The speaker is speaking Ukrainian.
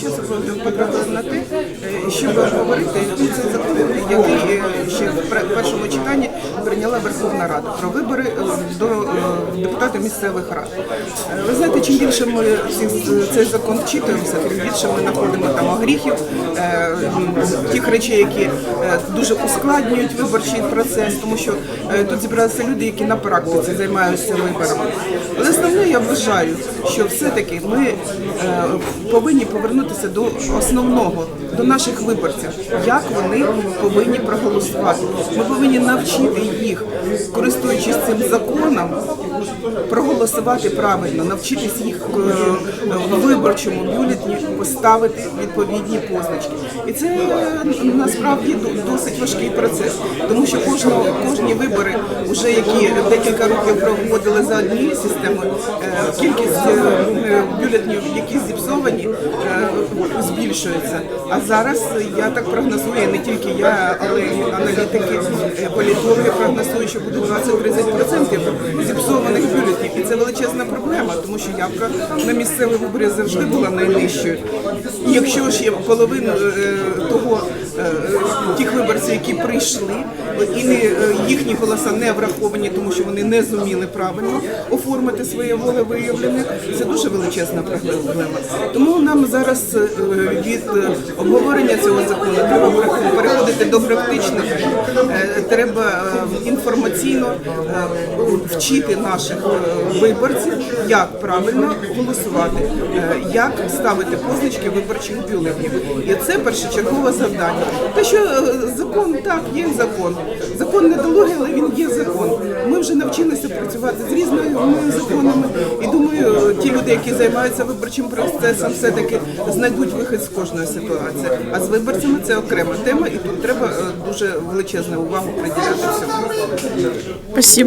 часу те, е, щоб говорити цей закон, який прийняла Верховна Рада про вибори е, до е, депутатів місцевих рад. Е, Ви знаєте, чим більше ми цей закон вчитуємося, тим більше ми знаходимо там гріхів, тих речей, які дуже ускладнюють виборчий процес, тому що тут зібралися люди, які на практиці займаються виборами. Але основне я вважаю, що все-таки ми повинні повернутися до основного, до наших виборців, як вони повинні проголосувати. Ми повинні навчити їх, користуючись цим законом, проголосувати правильно, навчитись їх е, в виборчому бюлетні поставити відповідні позначки. І це е, насправді досить важкий процес, тому що кожного кожні вибори, вже які декілька років проводили за однією системою, е, кількість бюлетнів, які зіпсовані, збільшується. А зараз я так прогнозую, не тільки я, але й аналітики, е, політологи прогнозують, що буде 20-30% зіпсованих бюлетнів. І це величезна проблема, тому що явка на місцеві вибори завжди була найнижчою. І якщо ж є половину е, того е, тих виборців, які прийшли, і їхні голоса не враховані, тому що вони не зуміли правильно оформити своє волевиявлення, це дуже величезна проблема. Тому нам зараз від е, обговорення цього закону треба переходити до практичних, Е, треба е, інформаційно вчити наших виборців, як правильно голосувати, як ставити позначки виборчих бюлетнів. І це першочергове завдання. Те, що закон так, є закон. Закон недолугий, але він є закон. Ми вже навчилися працювати з різними законами. І думаю, ті люди, які займаються виборчим процесом, все-таки знайдуть вихід з кожної ситуації. А з виборцями це окрема тема, і тут треба е, дуже величезну увагу приділяти всьому. Спасибо.